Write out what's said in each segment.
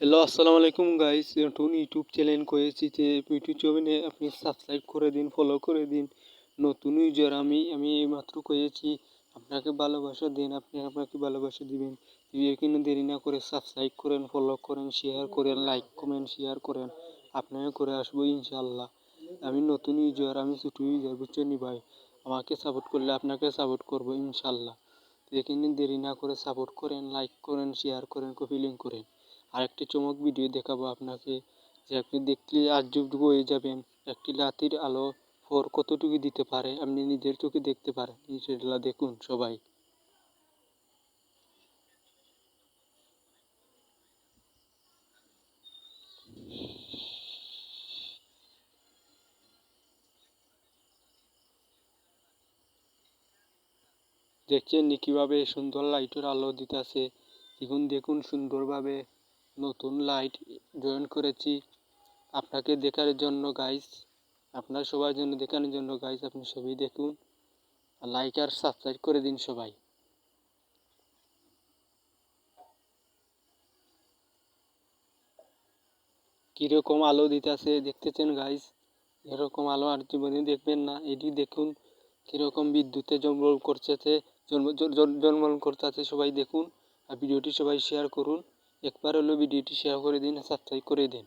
Hello আসসালামু আলাইকুম guys নতুন ইউটিউব চ্যানেল করেছি যে ইউটিউব চ্যানেলে আপনি সাবস্ক্রাইব করে দিন ফলো করে দিন নতুন ইউজার আমি আমি মাত্র করেছি আপনাকে ভালোবাসা দিন আপনি আপনাকে ভালোবাসা দিবেন এখানে দেরি না করে সাবস্ক্রাইব করেন ফলো করেন শেয়ার করেন লাইক কমেন্ট শেয়ার করেন আপনাকে করে আসব ইনশাল্লাহ আমি নতুন ইউজার আমি ছোটো ইউজার বুঝছেন ভাই আমাকে সাপোর্ট করলে আপনাকে সাপোর্ট করব ইনশাল্লাহ এখানে দেরি না করে সাপোর্ট করেন লাইক করেন শেয়ার করেন কপি লিঙ্ক করেন আরেকটি চমক ভিডিও দেখাবো আপনাকে যে আপনি দেখলে আজবটুকু হয়ে যাবেন। একটি লাতির আলো ফোর কতটুকু দিতে পারে আপনি নিজের চোখে দেখতে পারেন। সেটা দেখুন সবাই। দেখছেন কীভাবে সুন্দর লাইটের আলো দিতেছে? এখন দেখুন সুন্দরভাবে নতুন লাইট জয়েন করেছি। আপনাকে দেখার জন্য গাইস আপনার সবার জন্য দেখানোর জন্য গাইস আপনি সবই দেখুন। লাইক আর সাবস্ক্রাইব করে দিন সবাই। কীরকম আলো দিতেছে দেখতেছেন গাইস এরকম আলো আর জীবনে দেখবেন না। এটি দেখুন, কীরকম বিদ্যুতে জন্মগ্রহণ করছে জন্ম জন্মগ্রহণ করতেছে সবাই দেখুন। আর ভিডিওটি সবাই শেয়ার করুন। একবার হলো ভিডিওটি শেয়ার করে দিন সাবস্ক্রাইব করে দিন।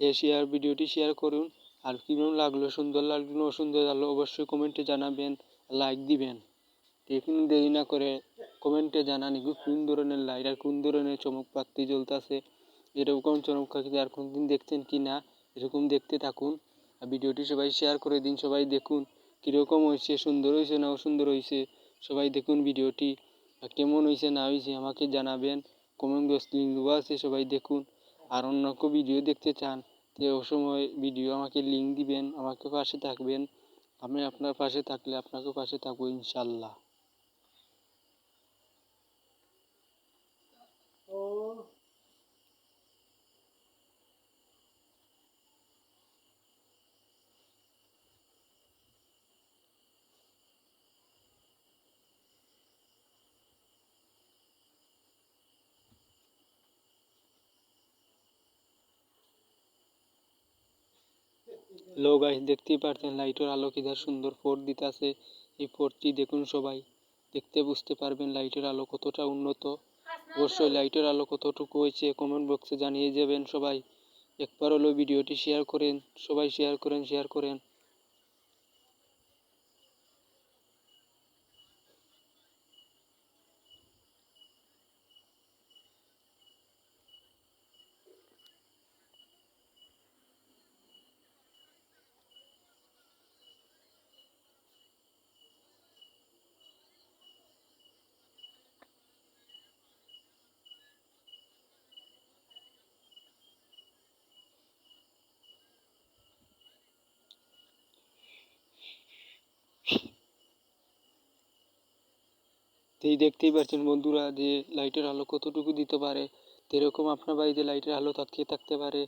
যে শেয়ার ভিডিওটি শেয়ার করুন, আর কীরকম লাগল, সুন্দর লাগল অসুন্দর লাগল, অবশ্যই কমেন্টে জানাবেন লাইক দিবেন। এখন দেরি না করে কমেন্টে জানান কোন ধরনের লাইট আর কোন ধরনের চমক পাত্তি জ্বলতেছে, এরকম চমক পাখি আর কোনদিন দেখছেন কি না, এরকম দেখতে থাকুন। আর ভিডিওটি সবাই শেয়ার করে দিন, সবাই দেখুন কীরকম হয়েছে, সুন্দর হয়েছে না অসুন্দর হয়েছে, সবাই দেখুন ভিডিওটি কেমন হয়েছে না হয়েছে আমাকে জানাবেন কমেন্ট বক্স লিঙ্ক দেওয়া আছে, সবাই দেখুন। আর অন্য কেউ ভিডিও দেখতে চান, তো ও সময় ভিডিও আমাকে লিঙ্ক দিবেন, আমাকে পাশে থাকবেন, আমি আপনার পাশে থাকলে আপনাকেও পাশে থাকব ইনশাল্লাহ। লো গাইস দেখতেই পারছেন লাইটের আলো কিধার সুন্দর ফোর দিতেছে। এই ফোরটি দেখুন সবাই, দেখতে বুঝতে পারবেন লাইটের আলো কতটা উন্নত। অবশ্যই লাইটের আলো কতটুকু হয়েছে কমেন্ট বক্সে জানিয়ে যাবেন সবাই। একবার হলো ভিডিওটি শেয়ার করেন, সবাই শেয়ার করেন শেয়ার করেন। এই দেখতেই পাচ্ছেন বন্ধুরা যে লাইটের আলো কতটুকু দিতে পারে। এরকম আপনার বাড়িতে লাইটের আলো থাকতে থাকতে পারে।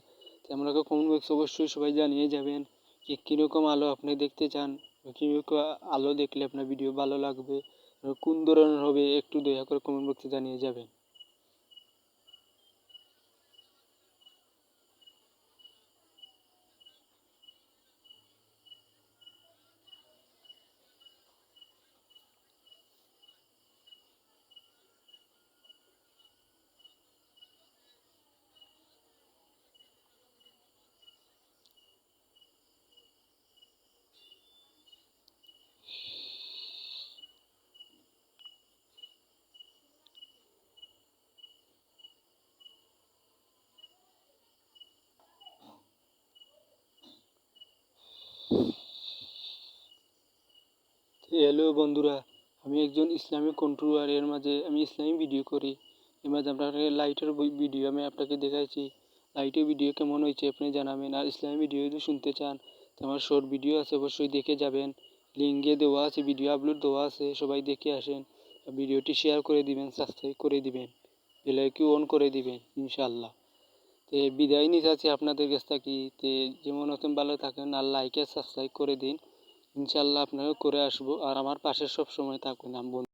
আপনাকে কমেন্ট বক্স অবশ্যই সবাই জানিয়ে যাবেন যে কীরকম আলো আপনি দেখতে চান কীরকম আলো দেখলে আপনার ভিডিও ভালো লাগবে, কোন ধরনের হবে একটু দয়া করে কমেন্ট বক্সে জানিয়ে যাবেন। হ্যালো বন্ধুরা। আমি একজন ইসলামিক কন্ট্রোলার এর মাঝে আমি ইসলামী ভিডিও করি। এর মাঝে আপনাকে লাইটের ভিডিও আমি আপনাকে দেখাইছি। লাইটের ভিডিও কেমন হয়েছে আপনি জানাবেন। আর ইসলামী ভিডিও যদি শুনতে চান আমার শর্ট ভিডিও আছে, অবশ্যই দেখে যাবেন। লিঙ্কে দেওয়া আছে ভিডিও আপলোড দেওয়া আছে, সবাই দেখে আসেন। ভিডিওটি শেয়ার করে দিবেন সাবস্ক্রাইব করে দিবেন। বেলাইকি অন করে দিবেন ইনশাল্লাহ বিদায় নিতে আছি আপনাদের কাছ থেকে। তে, যেমন আছেন ভালো থাকেন, আর লাইক সাবস্ক্রাইব করে দিন। ইনশাল্লাহ আপনারা করে আসব। আর আমার পাশে সব সময় থাকুন। আমি